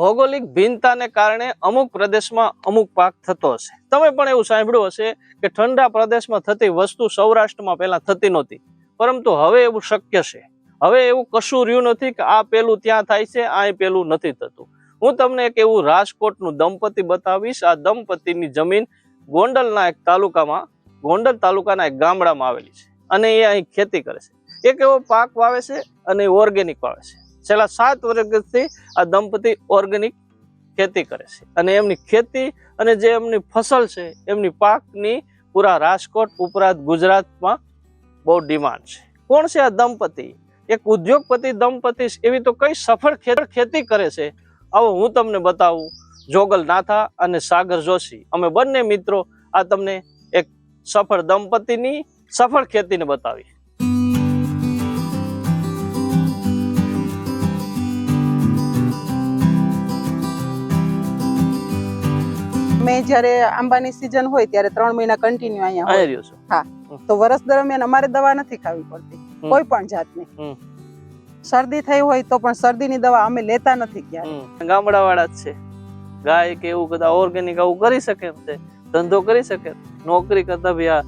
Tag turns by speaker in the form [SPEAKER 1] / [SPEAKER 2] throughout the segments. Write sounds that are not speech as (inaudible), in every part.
[SPEAKER 1] ભૌગોલિક ભિન્નતાને કારણે અમુક પ્રદેશમાં અમુક પાક થતો હશે. તમે પણ એવું સાંભળ્યું હશે કે ઠંડા પ્રદેશમાં થતી વસ્તુ સૌરાષ્ટ્રમાં પહેલા થતી નહોતી. પરંતુ હવે એવું શક્ય છે. હવે એવું કશું રહ્યું નથી કે આ પેલું ત્યાં થાય છે આ પેલું નથી થતું. હું તમને એક એવું રાજકોટનું દંપતી બતાવીશ. આ દંપતીની જમીન ગોંડલના એક તાલુકામાં, ગોંડલ તાલુકાના એક ગામડામાં આવેલી છે. અને એ અહીં ખેતી કરે છે. એક એવો પાક વાવે છે અને ઓર્ગેનિક વાવે છે. છેલ્લા સાત વર્ષથી આ દંપતી ઓર્ગેનિક ખેતી કરે છે. અને એમની ખેતી અને જે એમની ફસલ છે, એમની પાકની પૂરા રાજકોટ, ઉપરાંત ગુજરાતમાં બહુ ડિમાન્ડ છે. કોણ છે આ દંપતી? એક ઉદ્યોગપતિ દંપતિ એવી તો કઈ સફળ ખેતી કરે છે? આવો હું તમને બતાવું જોગલ નાથા અને સાગર જોશી. અમે બંને મિત્રો આ તમને એક સફળ દંપતીની સફળ ખેતીને બતાવી
[SPEAKER 2] મેં જ્યારે આંબાની સિઝન હોય ત્યારે ત્રણ મહિના કન્ટિન્યુ અહીંયા
[SPEAKER 1] રહ્યો છું.
[SPEAKER 2] તો વર્ષ દરમિયાન અમારે દવા નથી ખાવી પડતી. કોઈ પણ જાતની. શરદી થઈ હોય તો પણ શરદીની દવા અમે લેતા નથી ક્યારે.
[SPEAKER 1] ગામડા વાળા જ છે. ગાય કે એવું કદા ઓર્ગેનિક આવું કરી શકે એમ છે ધંધો કરી શકે. નોકરી કરતા ભી આ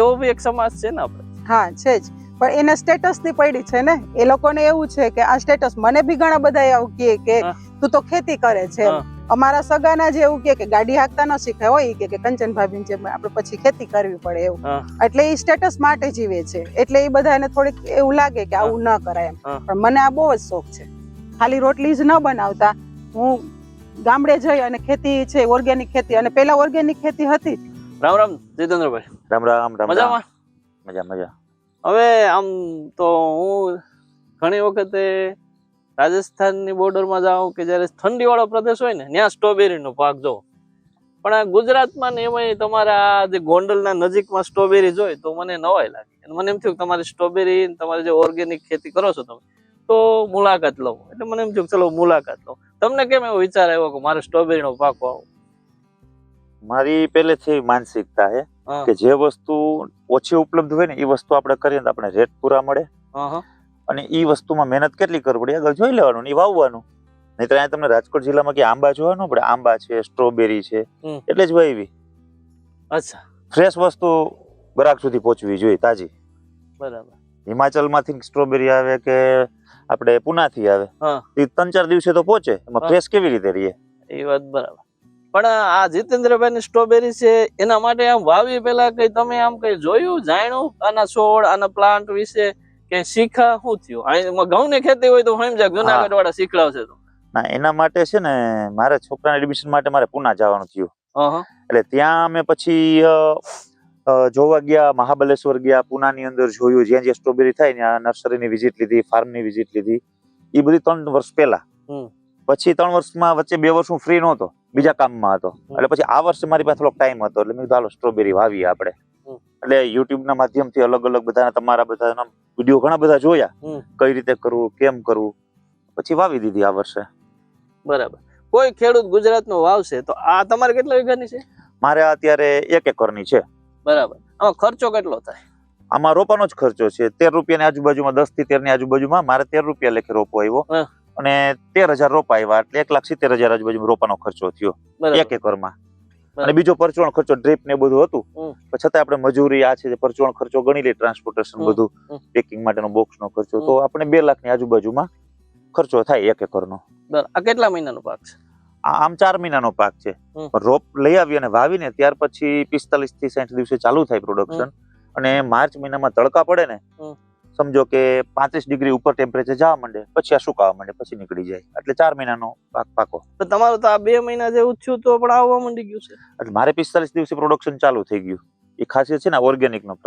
[SPEAKER 1] એવો બી એક સમાજ છે ને આપણે.
[SPEAKER 2] હા છે જ. પણ એને સ્ટેટસની પડી છે ને. એ લોકોને એવું છે કે આ સ્ટેટસ મને બી ઘણા બધા એવું કહે કે તું તો ખેતી કરે છે
[SPEAKER 1] હા.
[SPEAKER 2] અમારા સગાના જે એવું કે ગાડી હાંકતા ન શીખે હોય કે કે કંચન ભાભી જેમ આપણે પછી ખેતી કરવી પડે એવું. એટલે એ સ્ટેટસ માટે જીવે છે. એટલે એ બધાને થોડીક એવું લાગે કે આવું ન કરાય એમ. પણ મને આ બહુ જ શોખ છે. ખાલી રોટલી જ ન બનાવતા. હું ગામડે જઈ અને ખેતી છે ઓર્ગેનિક ખેતી. અને પેલા ઓર્ગેનિક ખેતી હતી
[SPEAKER 1] રામ રામ જીતેન્દ્રભાઈ.
[SPEAKER 3] રામ રામ રામ.
[SPEAKER 1] મજામાં?
[SPEAKER 3] મજા મજા.
[SPEAKER 1] હવે આમ તો હું ઘણી વખતે રાજસ્થાનની બોર્ડરમાં જાઓ કે જ્યારે ઠંડી વાળો પ્રદેશ હોય ને ત્યાં સ્ટ્રોબેરીનો પાક જોવો પણ આ ગુજરાતમાં ને એમાંય તમારા આ જે ગોંડલના નજીકમાં સ્ટ્રોબેરી જોઈ તો મને નવાઈ લાગી. અને મને એમ થયું કે તમારી સ્ટ્રોબેરી તમારે જે ઓર્ગેનિક ખેતી કરો છો તમે તો મુલાકાત લઉં. એટલે મને એમ થયું કે ચલો મુલાકાત લઉં. તમને કેમ એવો વિચાર આવ્યો કે મારે સ્ટ્રોબેરીનો પાક વાવો?
[SPEAKER 3] મારી પહેલેથી માનસિકતા છે કે જે વસ્તુ ઓછી ઉપલબ્ધ હોય ને એ વસ્તુ આપણે કરીએ તો આપણે રેટ પૂરા મળે. અને એ વસ્તુમાં મહેનત કેટલી કરવી પડે? આગળ જોઈ લેવાનું ને વાવવાનું. નહીં તો અહીંયા તમને રાજકોટ જિલ્લામાં કે આંબા જોવા ન પડે આંબા છે સ્ટ્રોબેરી છે એટલે જ વાવી
[SPEAKER 1] અચ્છા.
[SPEAKER 3] ફ્રેશ વસ્તુ ગ્રાહક સુધી પહોંચવી જોઈએ તાજી.
[SPEAKER 1] બરાબર.
[SPEAKER 3] હિમાચલમાંથી સ્ટ્રોબેરી આવે કે આપણે પુનાથી આવે. એ ત્રણ ચાર દિવસે તો પહોંચે. એમાં ફ્રેશ કેવી રીતે રહીએ?
[SPEAKER 1] એ વાત બરાબર. પણ આ જીતેન્દ્રભાઈ ની સ્ટ્રોબેરી છે એના માટે આમ વાવી પેલા કઈ તમે આમ કઈ જોયું જાણ્યું? આના છોડ આના પ્લાન્ટ વિશે? કે શીખા શું થયું? ઘઉં ની ખેતી હોય તો સમજાય જુનાગઢ વાળા શીખડાવશે તો.
[SPEAKER 3] ના એના માટે છે ને મારા છોકરાના એડમિશન માટે મારે પુના જવાનું થયું. એટલે ત્યાં અમે પછી જોવા ગયા મહાબલેશ્વર ગયા પુનાની અંદર જોયું જ્યાં જ્યાં સ્ટ્રોબેરી થાય ત્યાં નર્સરીની વિઝિટ લીધી ફાર્મની વિઝિટ લીધી. એ બધી ત્રણ વર્ષ પહેલા. પછી ત્રણ વર્ષમાં વચ્ચે બે વર્ષ હું ફ્રી નહોતો બીજા કામમાં હતો. એટલે પછી આ વર્ષે મારી પાસે થોડોક ટાઈમ હતો એટલે મેં કીધું હાલો સ્ટ્રોબેરી વાવીએ આપણે. એટલે યુટ્યુબ ના માધ્યમથી અલગ અલગ બધા તમારા બધા વીડિયો ઘણા બધા જોયા. કઈ રીતે કરવું કેમ કરવું? પછી વાવી દીધી આ વર્ષે.
[SPEAKER 1] બરાબર. કોઈ ખેડૂત ગુજરાત નો વાવશે તો આ તમારે કેટલા વીઘાની છે?
[SPEAKER 3] મારે અત્યારે એક એકરની છે.
[SPEAKER 1] બરાબર. આમાં ખર્ચો કેટલો થાય?
[SPEAKER 3] આમાં રોપાનો જ ખર્ચો છે. તેર રૂપિયાની આજુબાજુમાં દસથી તેરની આજુબાજુમાં મારે તેર રૂપિયા લેખે રોપો આવ્યો. અને તેર હજાર રોપા આવ્યા. એટલે એક લાખ સિત્તેર હજાર આજુબાજુ રોપાનો ખર્ચો થયો. એક એકરમાં. અને બીજો પરચુરણ ખર્ચો ડ્રીપ ને બધું હતું. પણ છતાં આપણે મજૂરી આ છે પરચુરણ ખર્ચો ગણી લઈએ ટ્રાન્સપોર્ટેશન બધું. પેકિંગ માટેનો બોક્સ નો ખર્ચો. તો આપણે બે લાખની આજુબાજુમાં ખર્ચો થાય એક એકર
[SPEAKER 1] નો આ કેટલા મહિનાનો પાક છે?
[SPEAKER 3] આમ ચાર મહિનાનો પાક છે. રોપ લઈ આવી અને વાવીને ત્યાર પછી પિસ્તાલીસથી સાઠ દિવસે ચાલુ થાય પ્રોડક્શન અને માર્ચ મહિનામાં તડકા પડે ને. સમજો કે પાંત્રીસ ડિગ્રી ઉપર ટેમ્પરેચર જવા માંડે પછી આ સુકાવા માંડે પછી નીકળી જાય. એટલે ચાર મહિનાનો પાક પાકો.
[SPEAKER 1] તો તમારું તો આ બે મહિના જેવું થયું તો પણ આવવા માંડી ગયું છે.
[SPEAKER 3] એટલે મારે પિસ્તાલીસ દિવસે પ્રોડક્શન ચાલુ થઈ ગયું. એ ખાસિયત છે ને ઓર્ગેનિક નો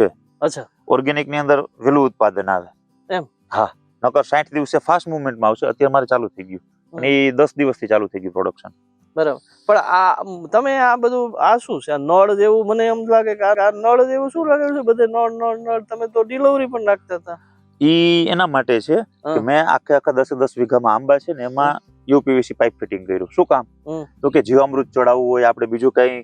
[SPEAKER 3] છે.
[SPEAKER 1] અચ્છા.
[SPEAKER 3] ઓર્ગેનિકની અંદર વહેલું ઉત્પાદન આવે.
[SPEAKER 1] એમ?
[SPEAKER 3] હા. નકર સાઠ દિવસે ફાસ્ટ મુવમેન્ટમાં આવશે અત્યારે મારે ચાલુ થઈ ગયું. અને એ દસ દિવસથી ચાલુ થઈ ગયું પ્રોડક્શન
[SPEAKER 1] બરાબર. પણ આ તમે આ બધું આ શું છે? આ નળ જેવું મને એમ લાગે કે આ નળ જેવું શું લાગે છે? બધે નળ નળ નળ તમે તો ડિલિવરી પણ નાખતા હતા.
[SPEAKER 3] ઈ એના માટે છે કે મેં આખે આખા દસે દસ વીઘામાં આંબા છે ને એમાં યુપીવીસી પાઇપ ફિટિંગ કર્યું. શું કામ? તો કે જીવામૃત ચડાવવું હોય આપણે બીજું કઈ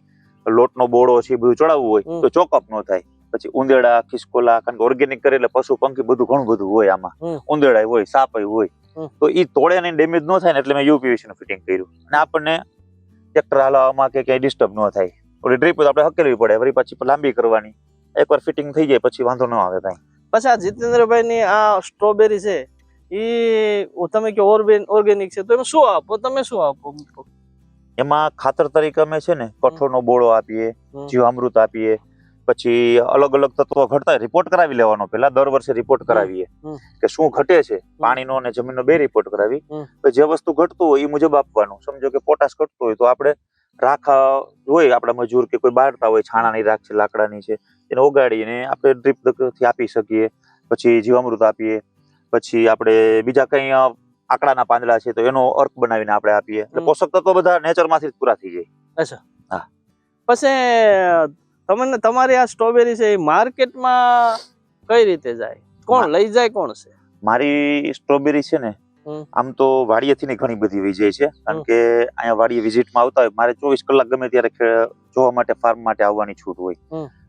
[SPEAKER 3] લોટનો બોળો છે બધું ચડાવવું હોય તો ચોકઅપ ન થાય. પછી ઉંદેડા ખિસકોલા કારણ કે ઓર્ગેનિક કરે એટલે પશુ પંખી બધું ઘણું બધું હોય આમાં. ઉંદેડા હોય સાપ હોય. તો એ તોડે ને ડેમેજ ન થાય ને એટલે મેં યુપીવીસી નું ફિટિંગ કર્યું. અને આપણને ટ્રેક્ટર હલાવવામાં કે ક્યાંય ડિસ્ટર્બ ન થાય. ઓલી ડ્રીપ આપણે હકેલવી પડે. વળી પછી લાંબી કરવાની. એકવાર ફિટિંગ થઈ જાય પછી વાંધો ન આવે કાંઈ.
[SPEAKER 1] પછી આ જીતેન્દ્રભાઈ ની આ સ્ટ્રોબેરી છે એ તમે કે ઓર્ગેનિક છે તો એમાં શું આપો? તમે શું આપો?
[SPEAKER 3] એમાં ખાતર તરીકે અમે છે ને કઠોળનો બોળો આપીએ. જીવામૃત આપીએ પછી અલગ અલગ તત્વો ઘટતા રિપોર્ટ કરાવી લેવાનો. પેલા દર વર્ષે રિપોર્ટ કરાવીએ. કે શું ઘટે છે? પાણીનો અને જમીનનો બે રિપોર્ટ કરાવી. જે વસ્તુ ઘટતું હોય એ મુજબ આપવાનું. સમજો કે પોટાશ ઘટતું હોય તો આપણે રાખ હોય આપણા મજૂર કે કોઈ બાળતા હોય છાણાની રાખ છે લાકડાની છે એને ઓગાડીને આપણે ડ્રીપથી આપી શકીએ. પછી જીવામૃત આપીએ. પછી આપણે બીજા કઈ આકડાના પાંદડા છે તો એનો અર્ક બનાવીને આપણે આપીએ. એટલે પોષક તત્વો બધા નેચરમાંથી જ પૂરા થઈ જાય.
[SPEAKER 1] અચ્છા.
[SPEAKER 3] હા.
[SPEAKER 1] પછી તમને તમારી આ સ્ટ્રોબેરી છે એ માર્કેટમાં કઈ રીતે જાય? કોણ લઈ જાય કોણ છે?
[SPEAKER 3] મારી સ્ટ્રોબેરી છે ને આમ તો વાડીએથી ને ઘણી બધી વહી જાય છે. કારણ કે અહીંયા વાડીએ વિઝિટમાં આવતા હોય મારે ચોવીસ કલાક ગમે ત્યારે જોવા માટે ફાર્મ માટે આવવાની છૂટ હોય.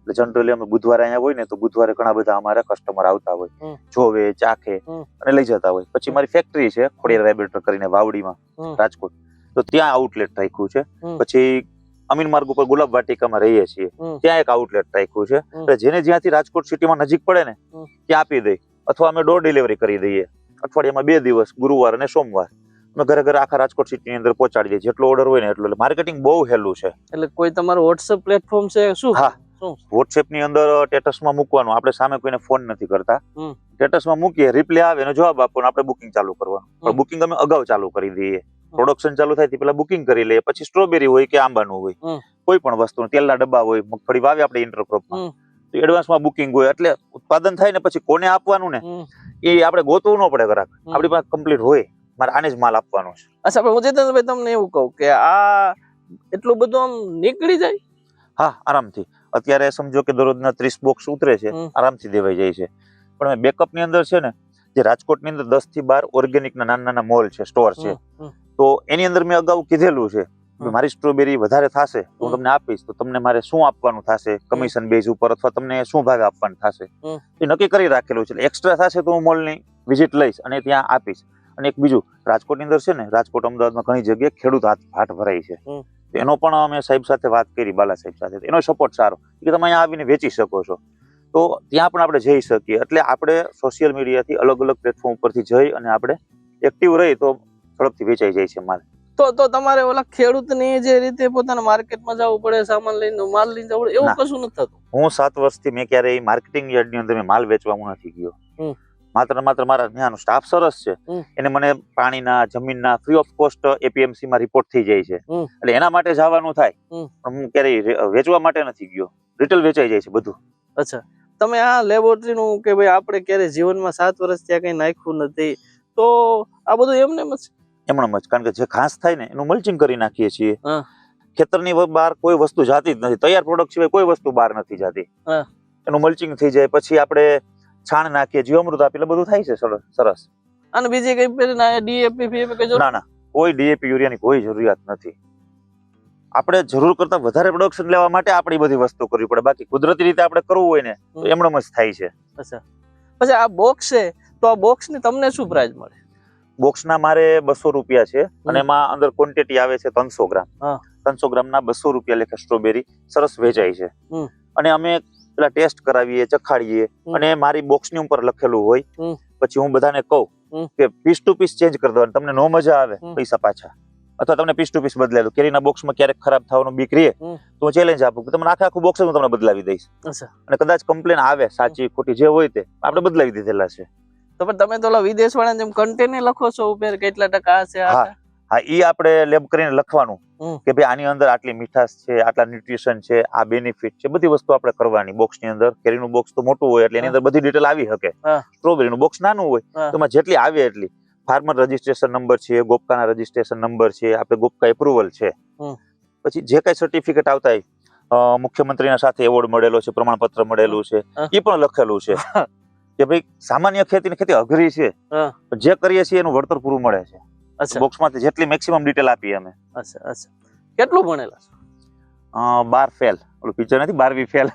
[SPEAKER 3] એટલે જનરલી અમે બુધવારે અહીંયા હોય ને તો બુધવારે ઘણા બધા અમારા કસ્ટમર આવતા હોય. જોવે ચાખે અને લઈ જતા હોય. પછી મારી ફેક્ટરી છે ખોડિયાર રેબેટર કરીને વાવડીમાં રાજકોટ. તો ત્યાં આઉટલેટ રાખ્યું છે. પછી અમીન માર્ગ ઉપર ગુલાબ વાટિકામાં રહીએ છીએ. ત્યાં એક આઉટલેટ રાખ્યું છે. એટલે જેને જ્યાંથી રાજકોટ સિટીમાં નજીક પડે ને ત્યાં આપી દઈ અથવા અમે ડોર ડિલિવરી કરી દઈએ. અઠવાડિયામાં બે દિવસ ગુરુવાર અને સોમવાર. અમે ઘરે ઘરે આખા રાજકોટ સિટીની અંદર પહોંચાડી દઈએ. જેટલો ઓર્ડર હોય ને એટલો. એટલે માર્કેટિંગ બહુ હેલું છે.
[SPEAKER 1] એટલે કોઈ તમારું વોટ્સઅપ પ્લેટફોર્મ છે શું?
[SPEAKER 3] હા. વોટ્સએપની વોટ્સએપની અંદર સ્ટેટસમાં મૂકવાનું. આપણે સામે કોઈને ફોન નથી કરતા.
[SPEAKER 1] સ્ટેટસ
[SPEAKER 3] સ્ટેટસમાં મૂકીએ રિપ્લે આવે અને જવાબ આપવાનો આપણે બુકિંગ ચાલુ કરવાનું. પણ બુકિંગ અમે અગાઉ ચાલુ કરી દઈએ. પ્રોડક્શન ચાલુ થાય તે પેલા બુકિંગ કરી લઈએ પછી સ્ટ્રોબેરી હોય કે આંબાનું હોય કોઈ પણ વસ્તુ તેલના ડબ્બા હોય મગફળી વાવે આપણે ઇન્ટરક્રોપમાં તો એડવાન્સમાં બુકિંગ હોય એટલે ઉત્પાદન થાય ને પછી કોને આપવાનું ને એ આપણે ગોતવું ન પડે ગ્રાહક આપણી પાસે કમ્પ્લીટ હોય મારે આને જ માલ આપવાનો છે.
[SPEAKER 1] અચ્છા પણ હું ચેતનભાઈ તમને એવું કહું કે આ એટલું બધું આમ નીકળી જાય?
[SPEAKER 3] હા આરામથી. અત્યારે સમજો કે દરરોજના ત્રીસ બોક્સ ઉતરે છે. આરામથી દેવાઈ જાય છે. પણ બેકઅપની અંદર છે ને જે રાજકોટની અંદર દસથી બાર ઓર્ગેનિક ના નાના નાના મોલ છે સ્ટોર છે. તો એની અંદર મેં અગાઉ કીધેલું છે મારી સ્ટ્રોબેરી વધારે થશે તો હું તમને આપીશ તો તમને મારે શું આપવાનું થશે કમિશન બેઝ ઉપર અથવા તમને શું ભાવે આપવાનું થશે? એ નક્કી કરી રાખેલું છે. એક્સ્ટ્રા થશે તો હું મોલની વિઝિટ લઈશ અને ત્યાં આપીશ. અને એક બીજું રાજકોટની અંદર છે ને રાજકોટ અમદાવાદમાં ઘણી જગ્યાએ ખેડૂત હાથ હાટ ભરાય છે. એનો પણ અમે સાહેબ સાથે વાત કરી બાલા સાહેબ સાથે. એનો સપોર્ટ સારો. કે તમે અહીંયા આવીને વેચી શકો છો. તો ત્યાં પણ આપણે જઈ શકીએ. એટલે આપણે સોશિયલ મીડિયાથી અલગ અલગ પ્લેટફોર્મ ઉપરથી જઈ અને આપણે એક્ટિવ રહી તો ઝડપથી વેચાઈ જાય છે માલ.
[SPEAKER 1] તો તો તમારે ઓલા ખેડૂતની જે રીતે પોતાના માર્કેટમાં જવું પડે સામાન લઈને માલ લઈને જવું પડે એવું કશું નથી થતું?
[SPEAKER 3] હું સાત વર્ષથી મેં ક્યારેય માર્કેટિંગ યાર્ડની અંદર માલ વેચવા હું નથી ગયો. માત્ર માત્ર મારા ત્યાંનો સ્ટાફ સરસ છે. એને મને પાણીના જમીનના ફ્રી ઓફ કોસ્ટ એપીએમસી માં રિપોર્ટ થઈ જાય છે. એટલે એના માટે જવાનું થાય. પણ હું ક્યારેય વેચવા માટે નથી ગયો. રિટેલ વેચાઈ જાય છે બધું.
[SPEAKER 1] અચ્છા. તમે આ લેબોરેટરી નું કે ભાઈ આપણે ક્યારે જીવનમાં સાત વર્ષ ત્યાં કઈ નાખ્યું નથી તો આ બધું એમને એમ છે?
[SPEAKER 3] એમણે જ કારણ કે જે ઘાસ થાય ને એનું મલ્ચિંગ કરી નાખીએ છીએ. ખેતરની બહાર કોઈ વસ્તુ જાતી જ નથી. તૈયાર પ્રોડક્ટ સિવાય કોઈ વસ્તુ બહાર નથી જાતી. એનું મલ્ચિંગ થઈ જાય પછી આપણે છાણ નાખીએ જીવામૃત આપીએ એટલે બધું થાય છે સરસ.
[SPEAKER 1] અને બીજી કઈ ડીએપી ફીએપી કઈ
[SPEAKER 3] ના ના. કોઈ ડીએપી યુરિયાની કોઈ જરૂરિયાત નથી. આપણે જરૂર કરતા વધારે પ્રોડક્શન લેવા માટે આપણી બધી વસ્તુ કરવી પડે. બાકી કુદરતી રીતે આપણે કરવું હોય ને તો એમણમ જ થાય છે.
[SPEAKER 1] પછી આ બોક્સ છે તો આ બોક્સની તમને શું પ્રાઇઝ મળે?
[SPEAKER 3] બોક્સના મારે બસો રૂપિયા છે અને. એમાં અંદર ક્વોન્ટિટી આવે છે ત્રણસો ગ્રામ. ત્રણસો ગ્રામના બસો રૂપિયા લેખે સ્ટ્રોબેરી સરસ વેચાય છે. અને અમે પેલા ટેસ્ટ કરાવીએ ચખાડીએ અને મારી બોક્સની ઉપર લખેલું હોય. પછી હું બધાને કહું. કે પીસ ટુ પીસ ચેન્જ કરી દેવાનું. તમને નો મજા આવે પૈસા પાછા. અથવા તમને પીસ ટુ પીસ બદલાય દો કેરીના બોક્સમાં ક્યારેક ખરાબ થવાનું બીક રહે. તો હું ચેલેન્જ આપું કે તમને આખા આખું બોક્સ હું તમને બદલાવી દઈશ. અને કદાચ કમ્પ્લેન આવે સાચી ખોટી જે હોય તે આપણે બદલાવી દીધેલા છે.
[SPEAKER 1] તો પણ તમે તો વિદેશ વાળા જેમ કન્ટેન લખો છો ઉપર કેટલા ટકા છે
[SPEAKER 3] હા. હા ઈ આપણે લેબ કરીને લખવાનું કે ભાઈ આની અંદર આટલી મીઠાશ છે આટલા ન્યુટ્રિશન છે આ બેનિફિટ છે બધી વસ્તુ આપણે કરવાની બોક્સની અંદર. કેરીનું બોક્સ તો મોટું હોય એટલે એની અંદર બધી ડિટેલ આવી શકે. સ્ટ્રોબેરીનું બોક્સ નાનું હોય. તો એમાં જેટલી આવે એટલી. ફાર્મર રજીસ્ટ્રેશન નંબર છે ગોપકાના રજીસ્ટ્રેશન નંબર છે આપણે ગોપકા એપ્રુવલ છે. પછી જે કઈ સર્ટિફિકેટ આવતા મુખ્યમંત્રીના સાથે એવોર્ડ મળેલો છે પ્રમાણપત્ર મળેલું છે એ પણ લખેલું છે. કે ભાઈ સામાન્ય ખેતીની ખેતી અઘરી છે. જે કરીએ છીએ એનું વળતર પૂરું મળે છે.
[SPEAKER 1] અચ્છા.
[SPEAKER 3] બોક્સમાંથી જેટલી મેક્સિમમ ડિટેલ આપીએ અમે.
[SPEAKER 1] અચ્છા અચ્છા. કેટલું ભણેલા છો?
[SPEAKER 3] બાર ફેલ ઓલું પિક્ચર નથી? બારવી ફેલ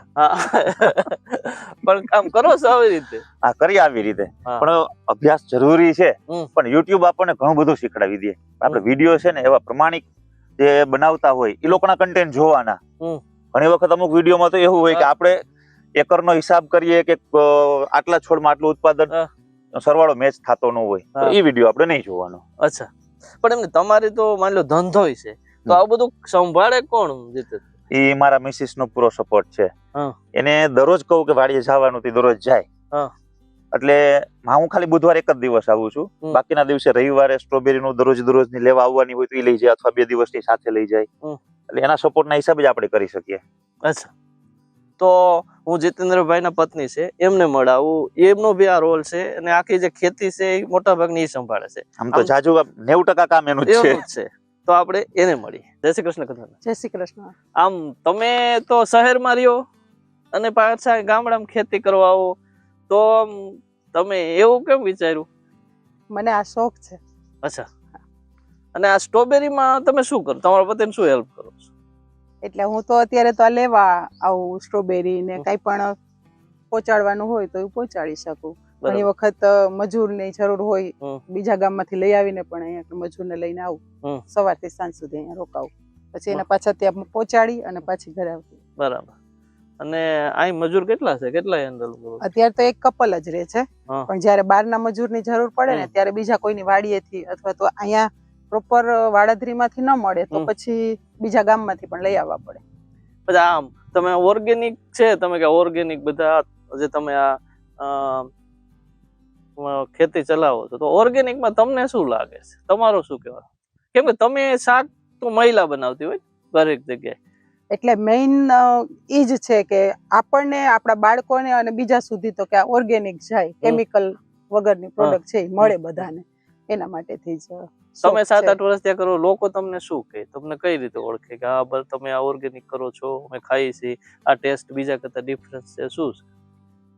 [SPEAKER 1] પણ કામ કરો છો આવી રીતે?
[SPEAKER 3] હા કરી આવી રીતે. પણ અભ્યાસ જરૂરી છે. પણ યુટ્યુબ આપણને ઘણું બધું શીખડાવી દે. આપણે વીડિયો છે ને એવા પ્રમાણિક જે બનાવતા હોય એ લોકોના કન્ટેન્ટ જોવાના. ઘણી વખત અમુક વિડીયોમાં તો એવું હોય કે આપણે એકરનો હિસાબ કરીએ કે આટલા છોડમાં આટલું ઉત્પાદન સરવાળો મેચ થતો ન હોય તો એ વીડિયો આપણે નહીં જોવાનો.
[SPEAKER 1] અચ્છા. પણ એમને તમારે તો માની લો ધંધો છે. તો. આ બધું સંભાળે કોણ જીતે
[SPEAKER 3] એ મારા મિસિસ નો પૂરો સપોર્ટ છે. એને દરરોજ કહું કે વાડીએ જવાનું તે દરરોજ જાય. એટલે હું ખાલી બુધવારે એક જ દિવસ આવું છું. બાકીના દિવસે રવિવારે સ્ટ્રોબેરી નું દરરોજ દરરોજની લેવા આવવાની હોય તો એ લઈ જાય અથવા બે દિવસની સાથે લઈ જાય. એટલે એના સપોર્ટ ના હિસાબે જ આપણે કરી શકીએ.
[SPEAKER 1] અચ્છા. તો હું જીતેન્દ્રભાઈના પત્ની છે એમને મળાવું. એમનો બી આ રોલ છે અને આખી જે ખેતી છે એ મોટા ભાગની એ સંભાળે છે.
[SPEAKER 3] આમ તો જાજુ નેવું ટકા કામ એનું છે.
[SPEAKER 1] એવું જ છે. તો આપણે એને મળીએ. જય શ્રી કૃષ્ણ કથા
[SPEAKER 2] જય શ્રી કૃષ્ણ.
[SPEAKER 1] આમ તમે તો શહેરમાં રહ્યો અને પાછા ગામડામાં ખેતી કરવા આવો તો આમ તમે એવું કેમ વિચાર્યું?
[SPEAKER 2] મને આ શોખ છે.
[SPEAKER 1] અચ્છા. અને આ સ્ટ્રોબેરીમાં તમે શું કરો? તમારા પતિને શું હેલ્પ કરો છો?
[SPEAKER 2] એટલે હું તો અત્યારે તો આ લેવા આવું સ્ટ્રોબેરી ને. કઈ પણ પહોંચાડવાનું હોય તો એ પહોંચાડી શકું. ઘણી
[SPEAKER 1] વખત
[SPEAKER 2] વખત મજૂરની જરૂર હોય
[SPEAKER 1] બીજા
[SPEAKER 2] બીજા ગામમાંથી લઈ આવીને પણ અહીંયા મજૂરને લઈને આવું. સવારથી સાંજ સુધી અહીંયા રોકાવું. પછી એના પાછા ત્યાં પહોંચાડી અને પાછી ઘરે આવતી.
[SPEAKER 1] બરાબર. અને અહીં મજૂર કેટલા છે? કેટલા હેન્ડલ કરો
[SPEAKER 2] અત્યારે તો એક કપલ જ રહે છે. પણ જ્યારે બહારના મજૂરની જરૂર પડે ને ત્યારે બીજા કોઈની વાડીએથી અથવા તો અહીંયા પ્રોપર વાડાધરીમાંથી ન મળે તો પછી બીજા ગામમાંથી પણ લઈ આવવા પડે.
[SPEAKER 1] બધા આમ તમે ઓર્ગેનિક છે તમે કે ઓર્ગેનિક બધા જે તમે આ ખેતી ચલાવો છો તો ઓર્ગેનિકમાં તમને શું લાગે છે? તમારું શું કહેવાય કેમ કે તમે શાક તો મહિલા બનાવતી હોય દરેક જગ્યાએ.
[SPEAKER 2] એટલે મેઇન ઈ જ છે કે આપણને આપણા બાળકોને અને બીજા સુધી તો કે આ ઓર્ગેનિક જાય કેમિકલ વગરની પ્રોડક્ટ છે એ મળે બધાને. એના માટેથી જ
[SPEAKER 1] તમે સાત આઠ વર્ષ ત્યાં કરો લોકો તમને શું કહે? તમને કઈ રીતે ઓળખે કે આ તમે આ ઓર્ગેનિક કરો છો અમે ખાઈએ છીએ? આ ટેસ્ટ બીજા કરતા ડિફરન્સ છે શું છે?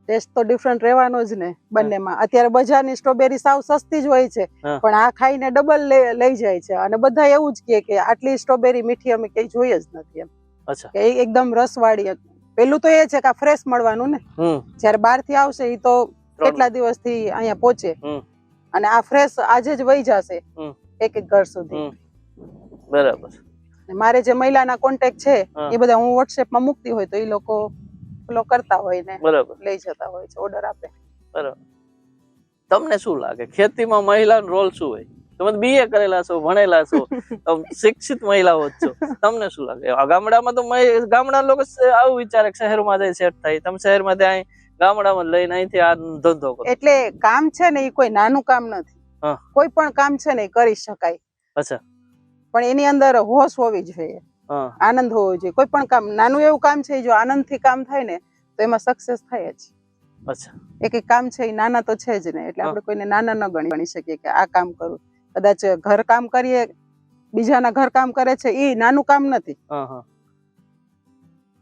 [SPEAKER 2] ટેસ્ટ તો ડિફરન્ટ રહેવાનો જ ને બંનેમાં. અત્યારે બજારની સ્ટ્રોબેરી સાવ સસ્તી જ હોય છે પણ આ ખાઈને ડબલ લઈ જાય છે. અને બધા એવું જ કહે કે આટલી સ્ટ્રોબેરી મીઠી અમે કઈ જોઈએ જ નથી એમ.
[SPEAKER 1] અચ્છા.
[SPEAKER 2] કે એકદમ રસવાળી પેલું તો એ છે કે આ ફ્રેશ મળવાનું ને. જ્યારે બહારથી આવશે એ તો કેટલા દિવસથી અહીંયા પહોંચે. અને આ ફ્રેશ આજે જ વહી જશે. એક એક ઘર સુધી.
[SPEAKER 1] બરાબર.
[SPEAKER 2] મારે જે મહિલાના કોન્ટેક્ટ છે એ બધા હું વોટ્સએપમાં મૂકતી હોય તો એ લોકો ફોલો કરતા હોય ને
[SPEAKER 1] બરાબર.
[SPEAKER 2] લઈ જતા હોય છે ઓર્ડર આપે.
[SPEAKER 1] બરાબર. તમને શું લાગે? ખેતીમાં મહિલાનો રોલ શું હોય? તમે બીએ કરેલા છો ભણેલા છો (laughs) શિક્ષિત મહિલાઓ જ છો. તમને શું લાગે? આ ગામડામાં તો ગામડા લોકો આવું વિચારે શહેરમાં જઈ સેટ થાય. તમે શહેરમાં ત્યાં ગામડામાં લઈને અહીંથી આ ધંધો કરો.
[SPEAKER 2] એટલે કામ છે ને એ કોઈ નાનું કામ નથી. કોઈ પણ કામ છે ને એ કરી શકાય.
[SPEAKER 1] અચ્છા.
[SPEAKER 2] પણ એની અંદર હોશ હોવી જોઈએ. આનંદ હોવો જોઈએ. કોઈ પણ કામ નાનું એવું કામ છે જો આનંદથી કામ થાય ને તો એમાં સક્સેસ થાય જ.
[SPEAKER 1] અચ્છા.
[SPEAKER 2] એક એક કામ છે એ નાના તો છે જ ને એટલે આપણે કોઈને નાના ન ગણી ગણી શકીએ કે આ કામ કરું. કદાચ ઘર કામ કરીએ બીજાના ઘર કામ કરે છે એ નાનું કામ નથી.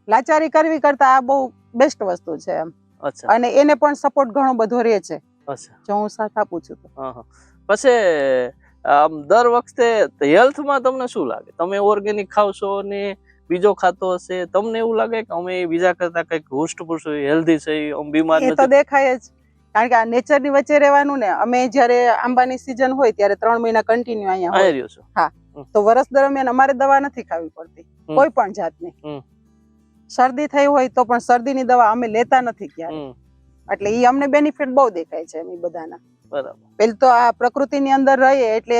[SPEAKER 2] લાચારી કરવી કરતા આ બહુ બેસ્ટ વસ્તુ છે એમ. અને એને પણ સપોર્ટ ઘણો બધો રહે છે. હું સાથ આપું છું
[SPEAKER 1] હા હા. પછી આમ દર વખતે હેલ્થમાં તમને શું લાગે? તમે ઓર્ગેનિક ખાવ છો ને બીજો ખાતો હશે તમને એવું લાગે કે અમે બીજા કરતા કંઈક હુષ્ટપુષ્ટ હેલ્ધી છે આમ બીમાર
[SPEAKER 2] તો દેખાય જ. કારણ કે આ નેચરની વચ્ચે રહેવાનું ને અમે જ્યારે આંબાની સિઝન હોય ત્યારે ત્રણ મહિના કન્ટિન્યુ અહીંયા હોય.
[SPEAKER 1] અહીં રહ્યો છો.
[SPEAKER 2] તો વર્ષ દરમિયાન અમારે દવા નથી ખાવી પડતી કોઈ પણ જાતની. શરદી થઈ હોય તો પણ શરદીની દવા અમે લેતા નથી ક્યારે એટલે ઈ અમને બેનિફિટ બહુ દેખાય છે એ બધાના.
[SPEAKER 1] બરાબર.
[SPEAKER 2] પેલું તો આ પ્રકૃતિની અંદર રહીએ એટલે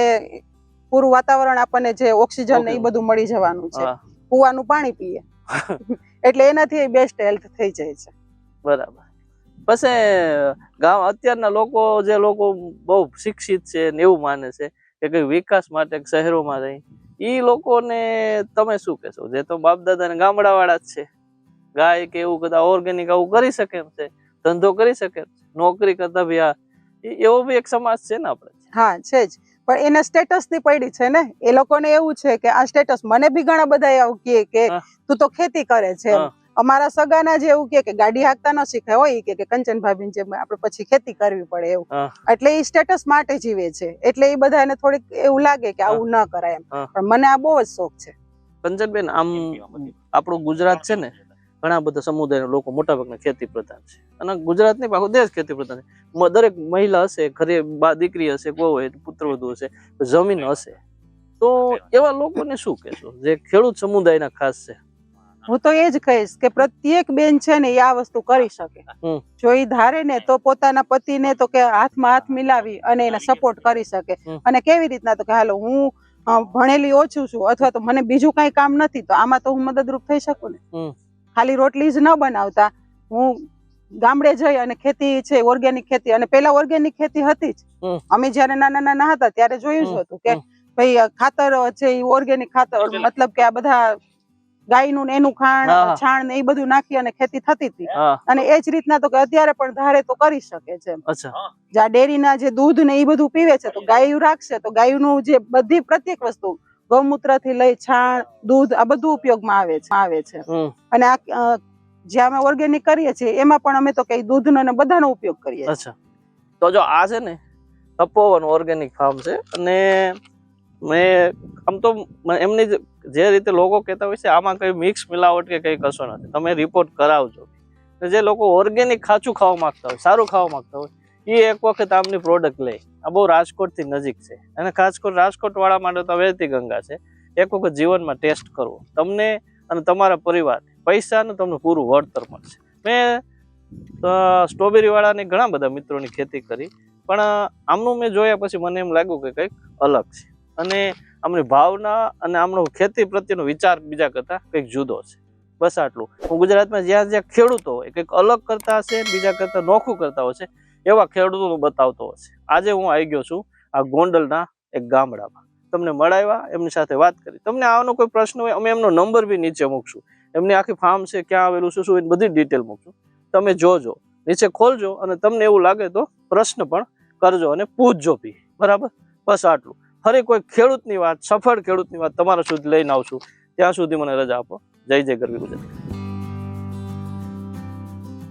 [SPEAKER 2] પૂરું વાતાવરણ આપણને જે ઓક્સિજન ને એ બધું મળી જવાનું છે. કુવાનું પાણી પીએ. (laughs) એટલે એનાથી બેસ્ટ હેલ્થ થઈ જાય છે.
[SPEAKER 1] બરાબર. પછી ગામ અત્યારના લોકો જે લોકો બહુ શિક્ષિત છે ને એવું માને છે કે કઈ વિકાસ માટે શહેરોમાં રહી એ લોકોને તમે શું કહેશો? જે તો બાપ દાદા ને ગામડા વાળા જ છે. ગાય કે એવું બધા ઓર્ગેનિક આવું કરી શકે એમ છે. ધંધો કરી શકે નોકરી કરતા બી આ એવો બી એક સમાજ છે ને આપણે.
[SPEAKER 2] હા છે જ. પણ એને સ્ટેટસની પડી છે ને. એ લોકોને એવું છે કે આ સ્ટેટસ મને બી ઘણા બધા એવું કહે કે તું તો ખેતી કરે છે અમારા સગાના જે એવું કે ગાડી હાંકતા ન શીખાય હોય કે કંચન ભાભી જેમ આપણે પછી ખેતી કરવી પડે એવું. એટલે એ સ્ટેટસ માટે જીવે છે. એટલે એ બધાને થોડીક એવું લાગે કે આવું ન કરાય એમ. પણ મને આ બહુ જ શોખ છે.
[SPEAKER 1] કંચનબેન આમ આપણું ગુજરાત છે ને ઘણા બધા સમુદાયના લોકો મોટાભાગના ખેતી પ્રધાન છે. અને ગુજરાતની આખો દેશ ખેતી પ્રધાન છે દરેક મહિલા હશે ઘરે બા દીકરી હશે કોઈ હોય પુત્રવધુ હશે જમીન હશે. તો એવા લોકોને શું કહેશો? જે ખેડૂત સમુદાયના ખાસ છે.
[SPEAKER 2] હું તો એ જ કહીશ કે પ્રત્યેક બેન છે ને એ આ વસ્તુ કરી શકે. જો એ ધારે ને તો પોતાના પતિને તો કે હાથમાં હાથ મિલાવી અને એને સપોર્ટ કરી શકે. અને કેવી રીતના તો કે હાલો હું ભણેલી ઓછું છું અથવા તો મને બીજું કઈ કામ નથી તો આમાં તો હું મદદરૂપ થઈ શકું ને. ખાલી રોટલી જ ન બનાવતા. હું ગામડે જઈ અને ખેતી છે ઓર્ગેનિક ખેતી. અને પેલા ઓર્ગેનિક ખેતી હતી જ. અમે જયારે નાના નાના હતા ત્યારે જોયું જ હતું કે ભાઈ ખાતર છે એ ઓર્ગેનિક ખાતર મતલબ કે આ બધા ગાયનું ને એનું ખાણ. છાણ ને એ બધું નાખી અને ખેતી થતી હતી. અને એ જ રીતના તો કે અત્યારે પણ ધારે તો કરી શકે છે
[SPEAKER 1] જ્યાં
[SPEAKER 2] જે આ ડેરીના જે દૂધ ને એ બધું પીવે છે તો ગાયું રાખશે. તો ગાયનું જે બધી પ્રત્યેક વસ્તુ ગૌમૂત્રથી લઈ છાણ દૂધ આ બધું ઉપયોગમાં આવે છે આવે છે. અને આ જે અમે ઓર્ગેનિક કરીએ છીએ એમાં પણ અમે તો કઈ દૂધનો ને બધાનો ઉપયોગ કરીએ છીએ.
[SPEAKER 1] અચ્છા. તો જો આ છે ને તપોવન ઓર્ગેનિક ફાર્મ છે અને મેં આમ તો એમની જે- જે રીતે લોકો કહેતા હોય છે આમાં કઈ મિક્સ મિલાવટ કે કઈ કશો નથી. તમે રિપોર્ટ કરાવજો. જે લોકો ઓર્ગેનિક ખાચું ખાવા માંગતા હોય સારું ખાવા માંગતા હોય એ એક વખત આમની પ્રોડક્ટ લે. આ બહુ રાજકોટથી નજીક છે. અને ખાસ કરી રાજકોટવાળા માટે તો વહેતી ગંગા છે. એક વખત જીવનમાં ટેસ્ટ કરવો. તમને અને તમારા પરિવાર પૈસાનું તમને પૂરું વળતર મળશે. મેં સ્ટ્રોબેરીવાળાની ઘણા બધા મિત્રોની ખેતી કરી, પણ આમનું મેં જોયા પછી મને એમ લાગ્યું કે કંઈક અલગ છે. અને આમની ભાવના અને આમનો ખેતી પ્રત્યેનો વિચાર બીજા કરતાં કંઈક જુદો છે. બસ આટલું. હું ગુજરાતમાં જ્યાં જ્યાં ખેડૂતો હોય, કંઈક અલગ કરતા હશે, બીજા કરતાં નોખું કરતા હશે એવા ખેડૂતો બતાવતો હશે. આજે હું આવી ગયો છું આ ગોંડલના એક ગામડામાં. તમને મળાવ્યા, એમની સાથે વાત કરી. તમને આવાનો કોઈ પ્રશ્ન હોય, અમે એમનો નંબર બી નીચે મૂકશું. એમની આખી ફાર્મ છે, ક્યાં આવેલું શું શું એની બધી ડિટેલ મૂકશું. તમે જોજો, નીચે ખોલજો અને તમને એવું લાગે તો પ્રશ્ન પણ કરજો અને પૂછજો બી. બરાબર? બસ આટલું. ફરી કોઈ ખેડૂતની વાત, સફળ ખેડૂતની વાત તમારા સુધી લઈને આવશું. ત્યાં સુધી મને રજા આપો. જય જય ગરવી ગુજરાત.